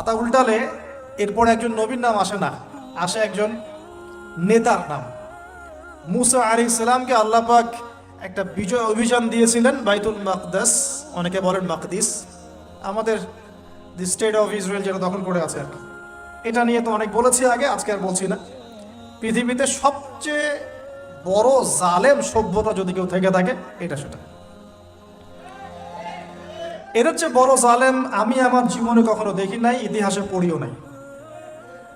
পাতা উল্টালে এরপর একজন নবীর নাম আসে না। আসে একজন নেতার নাম। মুসা আলী ইসলামকে আল্লাহ পাক একটা বিজয় অভিযান দিয়েছিলেন বাইতুল মাকদাস। অনেকে বলেন মাকদিস। আমাদের দি স্টেট অফ ইসরায়েল যেটা দখল করে আছে আর কি। এটা নিয়ে তো অনেক বলেছি আগে, আজকে আর বলছি না। পৃথিবীতে সবচেয়ে বড় জালেম সভ্যতা যদি কেউ থেকে থাকে, এটা সেটা। এর হচ্ছে বড় জালেম, আমি আমার জীবনে কখনো দেখি নাই, ইতিহাসে পড়িও নাই।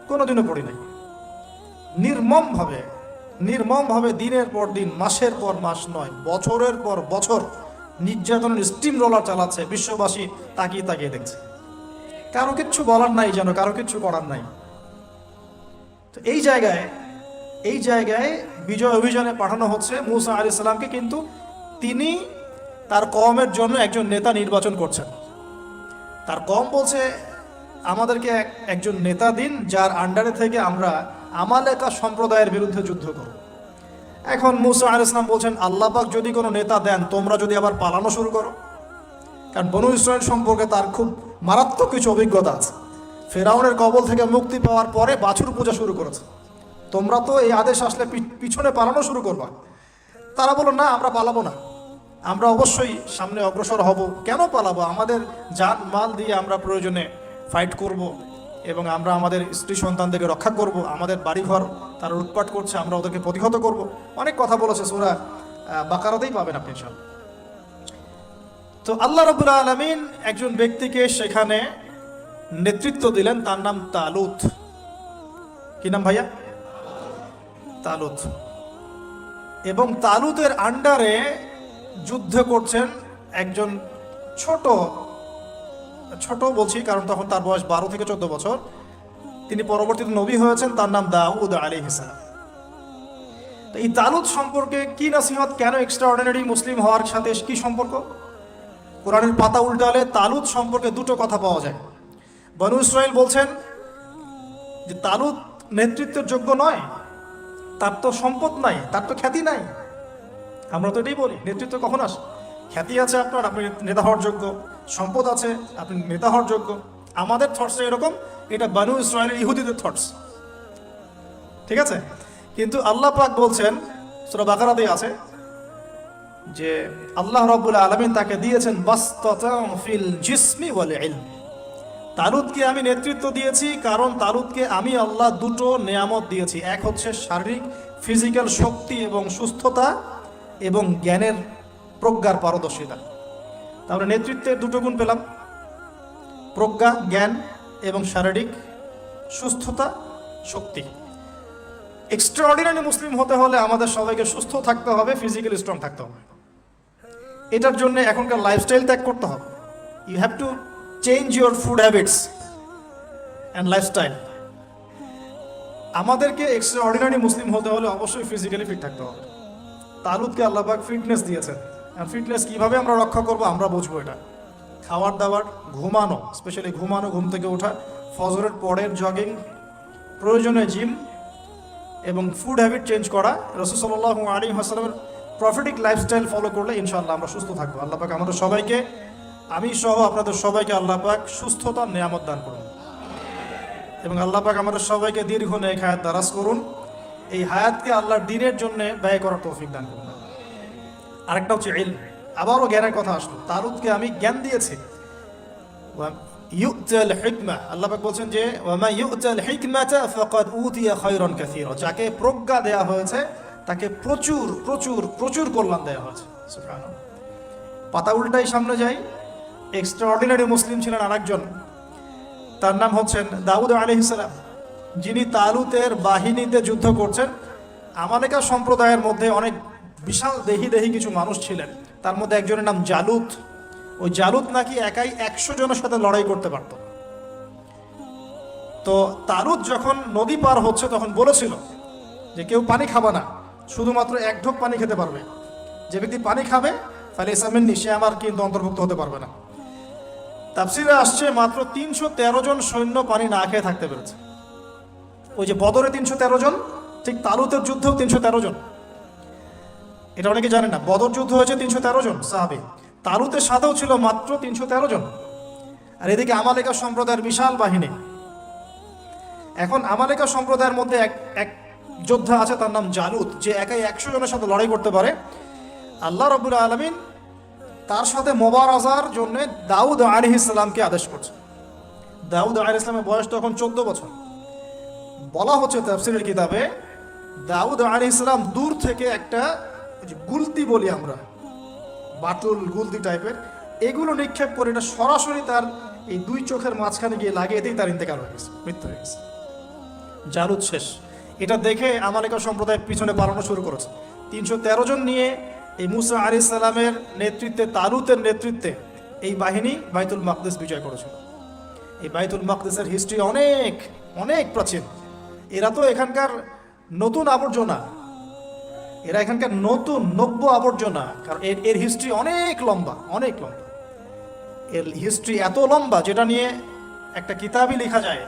কোনোদিনও পড়ি নাই। নির্মম ভাবে নির্মম ভাবে দিনের পর দিন, মাসের পর মাস নয়, বছরের পর বছর নির্যাতনের স্টিম রোলার চালাচ্ছে, বিশ্ববাসী তাকিয়ে তাকিয়ে দেখছে। কারও কিচ্ছু বলার নাই যেন, কারও কিচ্ছু করার নাই। তো এই জায়গায় এই জায়গায় বিজয় অভিযানে পাঠানো হচ্ছে, মুসা আলি সাল্লামকে কিন্তু তিনি তার কমের জন্য একজন নেতা নির্বাচন করছেন। তার কম বলছে, আমাদেরকে এক- একজন নেতা দিন, যার আন্ডারে থেকে আমরা আমালেকা সম্প্রদায়ের বিরুদ্ধে যুদ্ধ করব। এখন মুসা আল ইসলাম বলছেন আল্লাপাক যদি কোনো নেতা দেন, তোমরা যদি আবার পালানো শুরু করো। কারণ বনু ইসরায়েল সম্পর্কে তার খুব মারাত্মক কিছু অভিজ্ঞতা আছে। ফেরাউনের কবল থেকে মুক্তি পাওয়ার পরে বাছুর পূজা শুরু করেছে। তোমরা তো এই আদেশ আসলে পিছনে পালানো শুরু করবা। তারা বলল, না, আমরা পালাবো না। আমরা অবশ্যই সামনে অগ্রসর হব। কেন পালাবো? আমাদের জান, মাল দিয়ে আমরা প্রয়োজনে ফাইট করব এবং আমরা আমাদের স্ত্রী সন্তানদেরকে রক্ষা করব। আমাদের বাড়িঘর তারা উৎপাট করছে, আমরা ওদেরকে প্রতিহত করব। অনেক কথা বলেছে সুরা বাকারাতেই পাবেন আপনি সব তো আল্লাহ রবুল্লা আলমিন একজন ব্যক্তিকে সেখানে নেতৃত্ব দিলেন, তার নাম তালুত। কি নাম ভাইয়া? তালুত। এবং তালুতের আন্ডারে যুদ্ধ করছেন একজন ছোট ছোট বলছি কারণ তখন তার বয়স বারো থেকে চোদ্দ বছর। তিনি পরবর্তীতে নবী হয়েছেন, তার নাম দাউদ আলী হিসালাম তো এই তালুত সম্পর্কে কি নাসিহত, কেন এক্সট্রা অর্ডিনারি মুসলিম হওয়ার সাথে কি সম্পর্ক? কোরআনের পাতা উল্টালে তালুদ সম্পর্কে দুটো কথা পাওয়া যায়। বনু ইসরায়েল বলছেন যে তালুদ নেতৃত্বের যোগ্য নয়, তার তো সম্পদ নাই, তার তো খ্যাতি নাই। আমরা তো এটাই বলি, নেতৃত্ব কখন আসে? খ্যাতি আছে আপনার, আপনি নেতা হওয়ার যোগ্য। সম্পদ আছে, আপনি নেতা হওয়ার যোগ্য। আমাদের থটস এরকম, এটা বানু ইসরায়েলের ইহুদিদের থটস ঠিক আছে? কিন্তু আল্লাহ পাক বলছেন, সুরা বাকারাতেই আছে, যে আল্লাহ রব্বুল আলমিন তাকে দিয়েছেন ফিল জিসমি বলে তালুদকে আমি নেতৃত্ব দিয়েছি, কারণ তালুদকে আমি আল্লাহ দুটো নেয়ামত দিয়েছি। এক হচ্ছে শারীরিক, ফিজিক্যাল শক্তি এবং সুস্থতা এবং জ্ঞানের প্রজ্ঞার পারদর্শিতা। তাহলে নেতৃত্বের দুটো গুণ পেলাম। প্রজ্ঞা, জ্ঞান এবং শারীরিক সুস্থতা, শক্তি। এক্সট্রাঅর্ডিনারি মুসলিম হতে হলে আমাদের সবাইকে সুস্থ থাকতে হবে ফিজিক্যালি স্ট্রং থাকতে হবে। এটার জন্য এখনকার লাইফস্টাইল ত্যাগ করতে হবে। You have to change your food habits and lifestyle আমাদেরকে এক্সট্রা অর্ডিনারি মুসলিম হতে হলে অবশ্যই ফিজিক্যালি ফিট থাকতে হবে। তালুদকে আল্লাহবাক ফিটনেস দিয়েছেন। ফিটনেস কীভাবে আমরা রক্ষা করব আমরা বুঝব এটা। খাওয়ার দাওয়ার, ঘুমানো স্পেশালি ঘুমানো, ঘুম থেকে ওঠা, ফজরের পরের জগিং প্রয়োজনে জিম এবং ফুড হ্যাবিট চেঞ্জ করা রসুসল্লাহ আলী হাসলামের প্রফিটিক লাইফস্টাইল ফলো করলে ইনশাআল্লাহ আমরা সুস্থ থাকব। আল্লাহ পাক আমাদের সবাইকে, আমি সহ আপনাদের সবাইকে আল্লাহ পাক সুস্থতার নিয়ামত দান করুন। এবং আল্লাহ পাক আমাদের সবাইকে দীর্ঘ হায়াত দারাজ করুন। এই হায়াতকে আল্লাহর দিনের জন্য ব্যয় করার তৌফিক দান করুন। আরেকটা হচ্ছে ইল আবারও জ্ঞানের কথা আসলো। তারুদকে আমি জ্ঞান দিয়েছি। ইউতাল হিকমা। আল্লাহ বলছেন যে ওয়ামা ইউতাল হিকমাতা ফাকাদ উতিয়া খায়রান কাসীরা। যাকে প্রজ্ঞা দেয়া হয়েছে, তাকে প্রচুর প্রচুর প্রচুর কল্যাণ দেয়া হয়েছে। পাতা উল্টাই সামনে যাই। এক্সট্রা অর্ডিনারি মুসলিম ছিলেন আরেকজন। তার নাম হচ্ছেন দাউদ আলহিসাল্লাম যিনি তালুতের বাহিনীতে যুদ্ধ করছেন, আমালেকা সম্প্রদায়ের মধ্যে অনেক বিশাল দেহি দেহি কিছু মানুষ ছিলেন। তার মধ্যে একজনের নাম জালুত। ওই জালুত নাকি একাই একশো জনের সাথে লড়াই করতে পারত। তো তালুত যখন নদী পার হচ্ছে, তখন বলেছিল যে কেউ পানি খাবে না, শুধুমাত্র এক ঢোক পানি খেতে পারবে। যে ব্যক্তি পানি খাবে, তাহলে ইসলামের সে আমার কিন্তু অন্তর্ভুক্ত হতে পারবে না। তাফসিরে আসছে মাত্র তিনশো তেরো জন সৈন্য পানি না খেয়ে থাকতে পেরেছে। ওই যে বদরে তিনশো তেরো জন, ঠিক তালুতের যুদ্ধেও তিনশো তেরো জন। এটা অনেকে জানে না, বদর যুদ্ধ হয়েছে তিনশো তেরো জন সাহাবে। তালুতের সাথেও ছিল মাত্র তিনশো তেরো জন। আর এদিকে আমালিকা সম্প্রদায়ের বিশাল বাহিনী। এখন আমালিকা সম্প্রদায়ের মধ্যে এক এক যোদ্ধা আছে, তার নাম জালুত, যে একাই একশো জনের সাথে লড়াই করতে পারে। আল্লাহ রবুল আলমিন তার সাথে মোবারজার জন্য দাউদ আলী ইসলামকে আদেশ করছে। দাউদ আলী ইসলামের বয়স তখন চোদ্দ বছর। বলা হচ্ছে তাফসিরের কিতাবে, দাউদ আলী ইসলাম দূর থেকে একটা গুলতি বলি আমরা, বাটুল গুলতি টাইপের, এগুলো নিক্ষেপ করে এটা সরাসরি তার এই দুই চোখের মাঝখানে গিয়ে লাগিয়ে দিয়ে তার ইন্তেকাল হয়ে গেছে, মৃত্যু হয়ে গেছে। জারুদ শেষ। এটা দেখে আমালিকা সম্প্রদায় পিছনে পালানো শুরু করেছে। তিনশো তেরো জন নিয়ে এই মুসা আলি সালামের নেতৃত্বে, তালুতের নেতৃত্বে এই বাহিনী বাইতুল মাকদেস বিজয় করেছিল। এই বাইতুল মাকদেসের হিস্ট্রি অনেক অনেক প্রাচীন। এরা তো এখানকার নতুন আবর্জনা। এরা এখানকার নতুন নব্য আবর্জনা। কারণ এর এর হিস্ট্রি অনেক লম্বা অনেক লম্বা। এর হিস্ট্রি এত লম্বা যেটা নিয়ে একটা কিতাবই লেখা যায়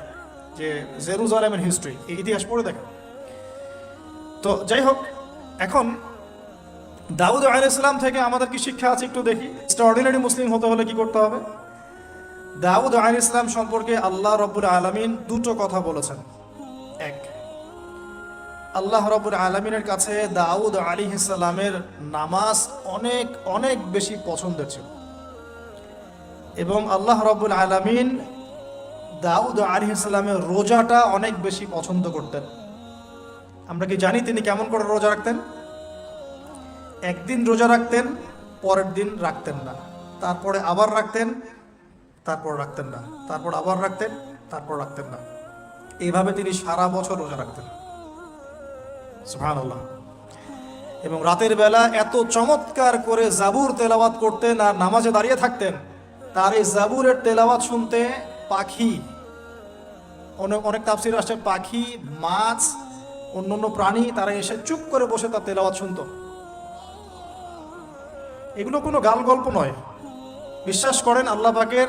যে জেরুজালেমের হিস্ট্রি এই ইতিহাস পড়ে দেখেন। তো যাই হোক, এখন দাউদ আলাইসালাম থেকে আমাদের কি শিক্ষা আছে একটু দেখি। অর্ডিনারি মুসলিম হতে হলে কি করতে হবে? দাউদ আলী ইসলাম সম্পর্কে আল্লাহ রব্বুল আলমিন দুটো কথা বলেছেন। এক। আল্লাহ রব্বুল আলমিনের কাছে দাউদ আলী ইসলামের নামাজ অনেক অনেক বেশি পছন্দের ছিল। এবং আল্লাহ রব্বুল আলমিন দাউদ আলী ইসলামের রোজাটা অনেক বেশি পছন্দ করতেন। আমরা কি জানি তিনি কেমন করে রোজা রাখতেন? একদিন রোজা রাখতেন, পরের দিন রাখতেন না। তারপরে আবার রাখতেন, তারপর রাখতেন না। তারপর আবার রাখতেন, তারপর রাখতেন না। এইভাবে তিনি সারা বছর রোজা রাখতেন। এবং রাতের বেলা এত চমৎকার করে জাবুর তেলাওয়াত করতেন আর নামাজে দাঁড়িয়ে থাকতেন, তার এই জাবুরের তেলাওয়াত শুনতে পাখি অনেক অনেক তাফসির আসছে, পাখি, মাছ অন্য অন্য প্রাণী, তারা এসে চুপ করে বসে তার তেলাওয়াত শুনতো। এগুলো কোনো গাল গল্প নয়। বিশ্বাস করেন আল্লাহ পাকের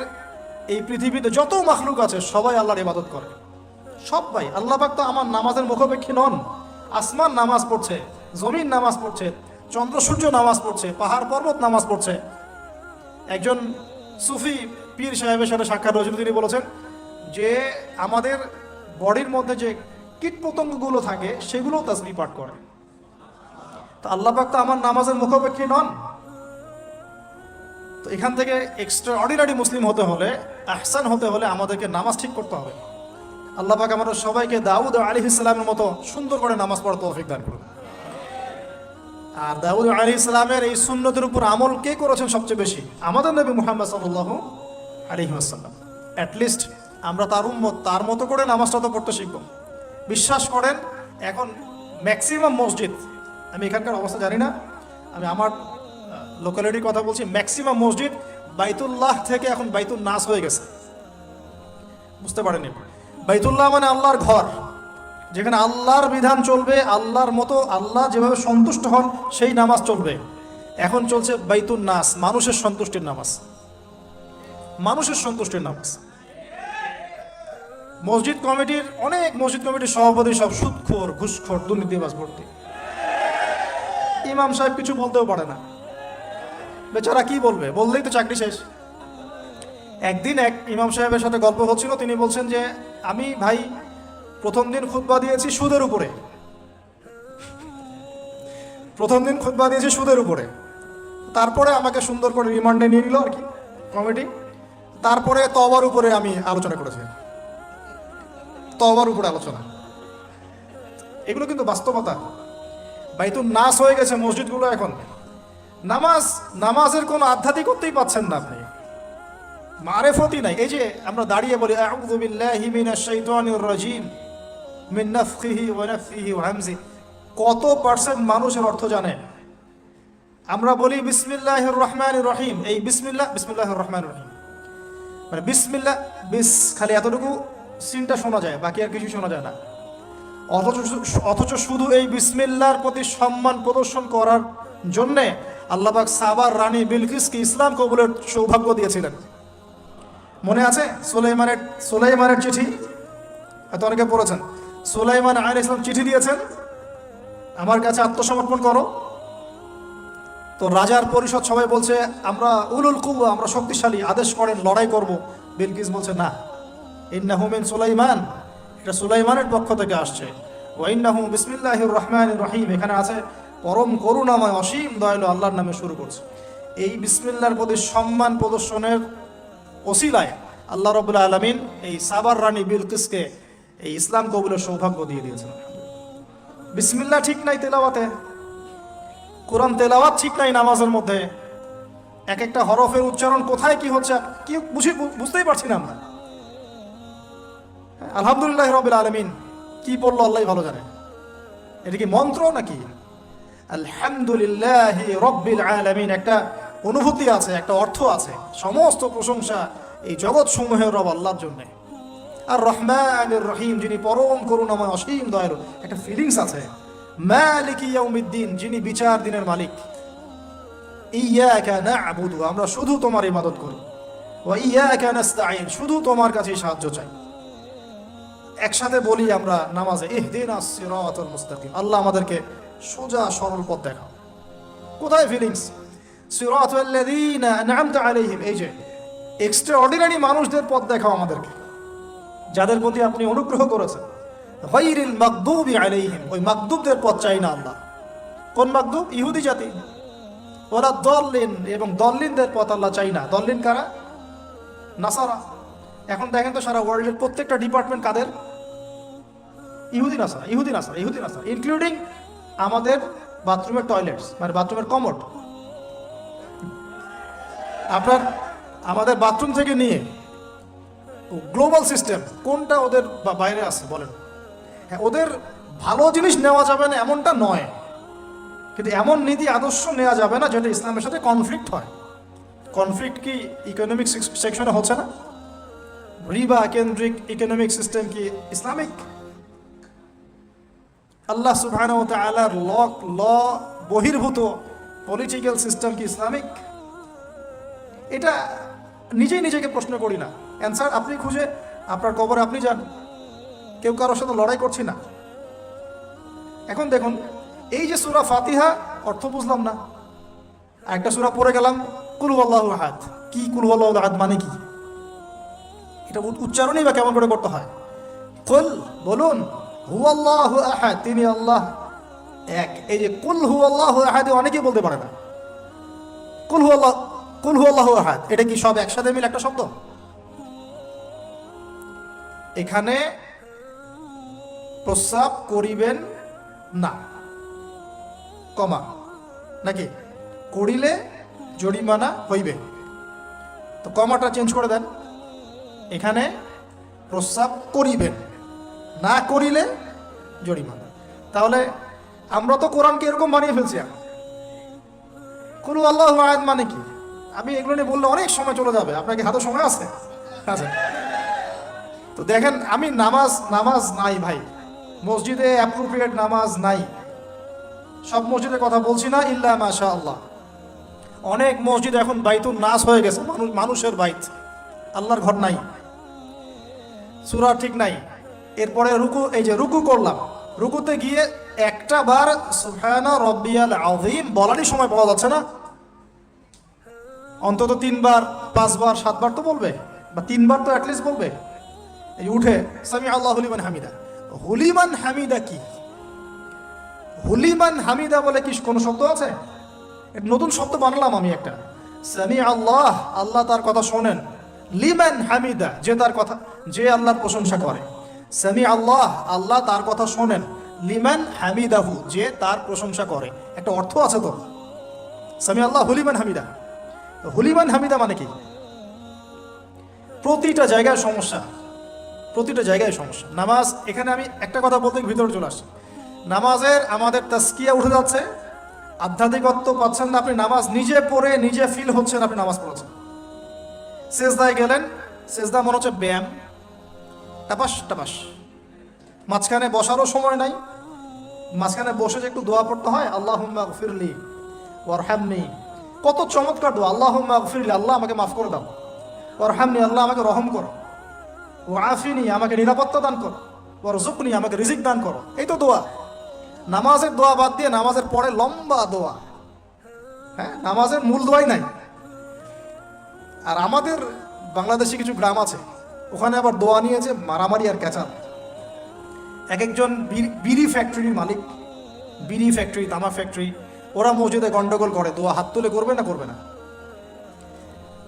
এই পৃথিবীতে যত মাখলুক আছে, সবাই আল্লাহর ইবাদত করে। সবাই আল্লাহ পাক তো আমার নামাজের মুখাপেক্ষী নন। আসমান নামাজ পড়ছে, জমিন নামাজ পড়ছে, চন্দ্র সূর্য নামাজ পড়ছে, পাহাড় পর্বত নামাজ পড়ছে। একজন সুফি পীর সাহেবের সাথে সাক্ষাৎ হয়েছিল, তিনি বলেছেন, যে আমাদের বডির মধ্যে যে কীট পতঙ্গগুলো থাকে, সেগুলোও তাসবি পাঠ করে। তো আল্লাহ পাক তো আমার নামাজের মুখাপেক্ষী নন। তো এখান থেকে এক্সট্রা অর্ডিনারি মুসলিম হতে হলে, আহসান হতে হলে আমাদেরকে নামাজ ঠিক করতে হবে। আল্লাহ পাক আমাদের সবাইকে দাউদ আলী ইসলামের মতো সুন্দর করে নামাজ পড়ার তৌফিক দান করুন। আর দাউদ আলী ইসলামের এই সুন্নতের উপর আমল কে করেছেন সবচেয়ে বেশি? আমাদের নবী মুহাম্মদ সাল্লাহ আলী আসাল্লাম অ্যাটলিস্ট আমরা তার উম্মত, তার মতো করে নামাজটা তো পড়তে শিখব। বিশ্বাস করেন, এখন ম্যাক্সিমাম মসজিদ, আমি এখানকার অবস্থা জানি না, আমি আমার লোকালিটির কথা বলছি ম্যাক্সিমাম মসজিদ বাইতুল্লাহ থেকে এখন বাইতুল নাস হয়ে গেছে। বুঝতে পারেনি বাইতুল্লাহ মানে আল্লাহর ঘর, যেখানে আল্লাহর বিধান চলবে, আল্লাহর মতো আল্লাহ যেভাবে সন্তুষ্ট হন, সেই নামাজ চলবে। এখন চলছে বাইতুল নাস, মানুষের সন্তুষ্টির নামাজ। মানুষের সন্তুষ্টির নামাজ। মসজিদ কমিটির, অনেক মসজিদ কমিটির সভাপতি সব সুদখোর ঘুষখোর, দুর্নীতিবাজ ভর্তি। ইমাম সাহেব কিছু বলতেও পারে না। বেচারা কি বলবে? বললেই তো চাকরি শেষ। একদিন এক ইমাম সাহেবের সাথে গল্প হচ্ছিল, তিনি বলছেন যে, আমি ভাই, প্রথম দিন খুতবা দিয়েছি সুদের উপরে। প্রথম দিন খুতবা দিয়েছি সুদের উপরে। তারপরে আমাকে সুন্দর করে রিমান্ডে নিয়ে নিল আর কি, কমিটি। তারপরে তবার উপরে আমি আলোচনা করেছি। তবার উপরে আলোচনা। এগুলো কিন্তু বাস্তবতা। বাইতুল নাস হয়ে গেছে মসজিদগুলো এখন। নামাজ, নামাজের কোনো আধ্যাত্মিকতাই পাচ্ছেন না আপনি। মারেফতি নাই। এই যে আমরা দাঁড়িয়ে বলি রাজিম, মিন নাফখিহি ওয়া নাফসিহি ওয়া হামজি। কত পার্সেন্ট মানুষের অর্থ জানে? আমরা বলি, বিসমিল্লাহির রহমানির রহিম। এই বিসমিল্লাহ বিসমিল্লাহির রহমানির রহিম। মানে বিসমিল্লাহ বিস, খালি এতটুকু সিনটা শোনা যায়, বাকি আর কিছু শোনা যায় না। অথচ অথচ শুধু এই বিসমিল্লার প্রতি সম্মান প্রদর্শন করার জন্যে আল্লাহবাক সাবার রানী বিলকিসকে ইসলাম কবুলের সৌভাগ্য দিয়েছিলেন। মনে আছে? সুলাইমানের সুলাইমানের চিঠি? হয়তো অনেকে পড়েছেন। সুলাইমান আয়ের ইসলাম চিঠি দিয়েছেন, আমার কাছে আত্মসমর্পণ করো। তো রাজার পরিষদ সবাই বলছে, আমরা উলুল কুব আমরা শক্তিশালী, আদেশ করেন, লড়াই করব। বিলকিস বলছে, না। ইন্নাহু মিন সুলাইমান। এটা সুলাইমানের পক্ষ থেকে আসছে। ওয়াইন্নাহু বিসমিল্লাহির রহমানির রহিম। এখানে আছে, পরম করুণাময়, অসীম দয়ালু আল্লাহর নামে শুরু করছে। এই বিসমিল্লার প্রতি সম্মান প্রদর্শনের ওসিলায় আল্লাহ রবুল্লা আলমিন এই সাবার রানী বিলকিসকে এই ইসলাম কবুলের সৌভাগ্য দিয়ে দিয়েছেন। বিসমিল্লা ঠিক নাই তেলাওয়াতে। কোরআন তেলাওয়াত ঠিক নাই নামাজের মধ্যে। এক একটা হরফের উচ্চারণ কোথায়, কি হচ্ছে, কি বুঝি বুঝতেই পারছি না আমরা। আলহামদুলিল্লাহ রবিল আলমিন। কি বলল আল্লাহ ভালো জানে। এটা কি মন্ত্র নাকি? আলহামদুলিল্লাহ রব্বিল আলামিন, একটা অনুভূতি আছে, একটা অর্থ আছে, সমস্ত প্রশংসা এই জগৎ সমূহের রব আল্লাহর জন্য। আর রহমান রহিম, যিনি পরম করুণাময়, অসীম দয়ালু, একটা ফিলিংস আছে। যিনি বিচার দিনের মালিক। আমরা শুধু তোমার ইবাদত করি। ওয়া ইয়াকা শুধু তোমার কাছে সাহায্য চাই। একসাথে বলি আমরা নামাজে ইহদিনাস সিরাতাল মুস্তাকিম, আল্লাহ আমাদেরকে সোজা সরল পথ দেখাও। কোথায় ফিলিংস আলাইহিম। এই যে এক্সট্রা অর্ডিনারি মানুষদের পথ দেখাও আমাদেরকে, যাদের প্রতি আপনি অনুগ্রহ করেছেন। গায়রিল মাগদুবি আলাইহিম, ওই মাগদুবদের পথ চাই না আল্লাহ। কোন মাগদুব? ইহুদি জাতি। ওরা দল্লিন, এবং দল্লিনদের পথ আল্লাহ চাই না। দল্লিন কারা? নাসারা। এখন দেখেন তো সারা ওয়ার্ল্ডের প্রত্যেকটা ডিপার্টমেন্ট কাদের? ইহুদি নাসারা ইহুদি নাসারা ইহুদি নাসারা ইনক্লুডিং আমাদের বাথরুমের টয়লেটস মানে বাথরুমের কমোড। আপনার আমাদের বাথরুম থেকে নিয়ে গ্লোবাল সিস্টেম কোনটা ওদের বাইরে আছে বলেন। হ্যাঁ ওদের ভালো জিনিস নেওয়া যাবে না, এমনটা নয়। কিন্তু এমন নীতি, আদর্শ নেওয়া যাবে না যেটা ইসলামের সাথে কনফ্লিক্ট হয়। কনফ্লিক্ট কি ইকোনমিক সেকশনে হচ্ছে না? রিবা কেন্দ্রিক ইকোনমিক সিস্টেম কি ইসলামিক? আল্লাহ সুবহান ও ল ল বহির্ভূত পলিটিক্যাল সিস্টেম কি ইসলামিক? এটা নিজেই নিজেকে প্রশ্ন করি না। অ্যান্সার আপনি খুঁজে, আপনার কবরে আপনি যান। কেউ কারোর সাথে লড়াই করছি না। এখন দেখুন, এই যে সুরা ফাতিহা, অর্থ বুঝলাম না। একটা সুরা পড়ে গেলাম, কুলু হাত কি কুলু আল্লাহ আহাদ মানে কি? এটা উচ্চ- উচ্চারণই বা কেমন করে করতে হয়? কুল বলুন হু আল্লাহ আহাদ। তিনি আল্লাহ এক। এই যে কুল হু আল্লাহ আহাদ অনেকেই বলতে পারে না। কুল হু আল্লাহ কুল হু আল্লাহ আহাদ। এটা কি সব একসাথে মিলে একটা শব্দ? এখানে প্রস্রাব করিবেন না। কমা। নাকি? করিলে জরিমানা হইবে। তো কমাটা চেঞ্জ করে দেন। এখানে প্রস্রাব করিবেন, না করিলে জরিমানা। তাহলে আমরা তো কোরআনকে এরকম বানিয়ে ফেলছি এখন। কোনো আল্লাহ মানে কি? আমি এগুলো নিয়ে বললে অনেক সময় চলে যাবে। আপনাকে হাতে সময় আছে? আচ্ছা তো দেখেন, আমি নামাজ নামাজ নাই ভাই। মসজিদে অ্যাপ্রোপ্রিয়েট নামাজ নাই। সব মসজিদের কথা বলছি না, ইল্লা মাশা আল্লাহ অনেক মসজিদ এখন বাইতুল নাস হয়ে গেছে, মানুষ, মানুষের বাইত। আল্লাহর ঘর নাই। সুরা ঠিক নাই। এরপরে রুকু, এই যে রুকু করলাম। রুকুতে গিয়ে একটা বার সুবহানা রব্বিয়াল আযীম বলারই সময় পাওয়া যাচ্ছে না। অন্তত তিনবার, পাঁচবার, সাতবার তো বলবে, বা তিনবার তো অ্যাটলিস্ট বলবে। এই উঠে সামি আল্লাহ হুলিমান হামিদা। হুলিমান হামিদা কি? হুলিমান হামিদা বলে কি কোনো শব্দ আছে? নতুন শব্দ বানালাম আমি একটা। সামি আল্লাহ আল্লাহ তার কথা শোনেন। লিমান হামিদা, যে তার কথা, যে আল্লাহর প্রশংসা করে। সামি আল্লাহ আল্লাহ তার কথা শোনেন। লিমান হামিদাহু, যে তার প্রশংসা করে। একটা অর্থ আছে তো? সামি আল্লাহ হুলিমান হামিদা। হুলিমান হামিদা মানে কি? প্রতিটা জায়গায় সমস্যা। প্রতিটা জায়গায় সমস্যা। নামাজ, এখানে আমি একটা কথা বলতে ভিতরে চলে আসছি। নামাজের আমাদের তাস্কিয়া উঠে যাচ্ছে। আধ্যাত্মিকত্ব পাচ্ছেন না আপনি, নামাজ নিজে পড়ে নিজে ফিল হচ্ছেন আপনি নামাজ পড়েছেন সেজদায় গেলেন, সেজদা মনে হচ্ছে ব্যায়াম। টাপাস টাপাস। মাঝখানে বসারও সময় নাই। মাঝখানে বসে যে একটু দোয়া পড়তে হয় আল্লাহ ফিরলি ওয়ারহামনি। কত চমৎকার দোয়া। আল্লাহ ফিরলি আল্লাহ আমাকে মাফ করে দাও। ওর হামনি আল্লাহ আমাকে রহম করো। ও আফিনি আমাকে নিরাপত্তা দান করো। ওর জুকনি আমাকে রিজিক দান করো। এই তো দোয়া। নামাজের দোয়া বাদ দিয়ে নামাজের পরে লম্বা দোয়া। হ্যাঁ নামাজের মূল দোয়াই নাই। আর আমাদের বাংলাদেশে কিছু গ্রাম আছে, ওখানে আবার দোয়া নিয়েছে মারামারি আর ক্যাচাল। এক একজন বিড়ি ফ্যাক্টরির মালিক, বিড়ি ফ্যাক্টরি তামা ফ্যাক্টরি ওরা মসজিদে গন্ডগোল করে, দোয়া হাত তুলে করবে না করবে না?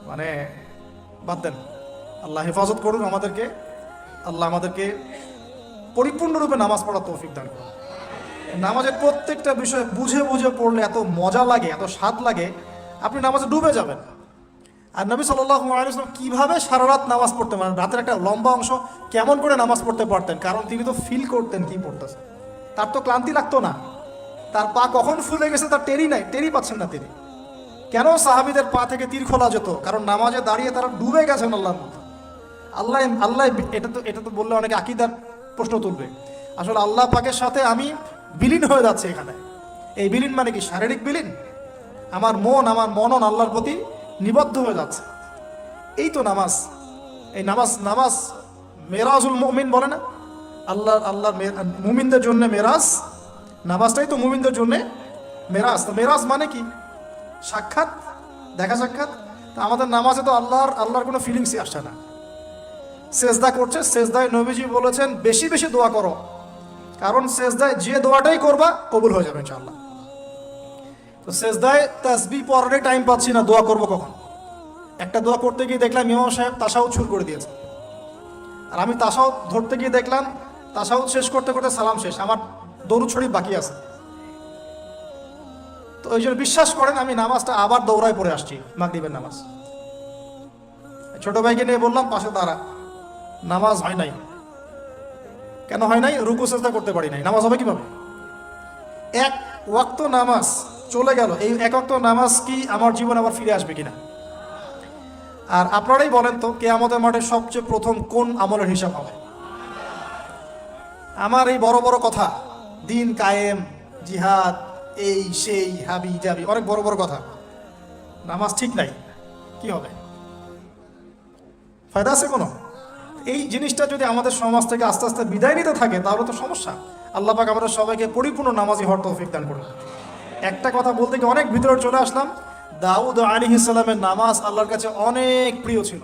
মানে বাদ দেন। আল্লাহ হেফাজত করুন আমাদেরকে। আল্লাহ আমাদেরকে পরিপূর্ণরূপে নামাজ পড়ার তৌফিক দান করুন। নামাজের প্রত্যেকটা বিষয় বুঝে বুঝে পড়লে এত মজা লাগে, এত স্বাদ লাগে, আপনি নামাজে ডুবে যাবেন। আর নবী সাল্লাহ আলাইসলাম কীভাবে সারা রাত নামাজ পড়তে পারেন? রাতের একটা লম্বা অংশ কেমন করে নামাজ পড়তে পারতেন? কারণ তিনি তো ফিল করতেন কি পড়তেছে। তার তো ক্লান্তি লাগতো না। তার পা কখন ফুলে গেছে তার টেরি নাই টেরি পাচ্ছেন না তিনি। কেন সাহাবিদের পা থেকে তীর খোলা যেত? কারণ নামাজে দাঁড়িয়ে তারা ডুবে গেছেন আল্লাহর মধ্যে। আল্লাহ আল্লাহ এটা তো এটা তো বললে অনেকে আকিদার প্রশ্ন তুলবে। আসলে আল্লাহ পাকের সাথে আমি বিলীন হয়ে যাচ্ছে এখানে। এই বিলীন মানে কি? শারীরিক বিলীন? আমার মন, আমার মনন আল্লাহর প্রতি নিবদ্ধ হয়ে যাচ্ছে। এই তো নামাজ। এই নামাজ নামাজ মেরাজুল মমিন বলে না? আল্লাহ আল্লাহ মুমিনদের জন্য মেরাজ নামাজটাই তো মুমিনদের জন্য মেরাজ। তো মেরাজ মানে কি? সাক্ষাৎ? দেখা সাক্ষাৎ? তা আমাদের নামাজে তো আল্লাহর আল্লাহর কোনো ফিলিংসই আসছে না। সেজদা করছে, সেজদায় নবীজি বলেছেন, বেশি বেশি দোয়া করো। কারণ সেজদায় যে দোয়াটাই করবা, কবুল হয়ে যাবে ইনশাআল্লাহ। তো সেজদায় তাসবি পড়ারই টাইম পাচ্ছি না, দোয়া করব কখন? একটা দোয়া করতে গিয়ে দেখলাম ইমাম সাহেব তাসাও ছুর করে দিয়েছে। আর আমি তাসাও ধরতে গিয়ে দেখলাম তাসাও শেষ করতে করতে সালাম শেষ। আমার দৌড় ছড়ি বাকি আছে। তো ওই জন্য বিশ্বাস করেন, আমি নামাজটা আবার দৌড়ায় পড়ে আসছি, মাগরিবের নামাজ। ছোট ভাইকে নিয়ে বললাম, পাশে দাঁড়া, নামাজ হয় নাই। কেন হয় নাই? রুকু চেষ্টা করতে পারি নাই। নামাজ হবে কীভাবে? এক ওয়াক্ত নামাজ চলে গেল। এই এক ওয়াক্ত নামাজ কি আমার জীবন আবার ফিরে আসবে কিনা? আর আপনারাই বলেন তো কে আমাদের মাঠে সবচেয়ে প্রথম কোন আমলের হিসাব হবে? আমার এই বড় বড় কথা দিন কায়েম, জিহাদ, এই, সেই, হাবি, জাবি, অনেক বড় বড় কথা। নামাজ ঠিক নাই, কি হবে? ফায়দা আছে কোনো? এই জিনিসটা যদি আমাদের সমাজ থেকে আস্তে আস্তে বিদায় নিতে থাকে, তাহলে তো সমস্যা। আল্লাহ পাক আমাদের সবাইকে পরিপূর্ণ নামাজি হওয়ার তৌফিক দান করুন। একটা কথা বলতে গিয়ে অনেক ভিতরে চলে আসলাম। দাউদ আলী ইসলামের নামাজ আল্লাহর কাছে অনেক প্রিয় ছিল।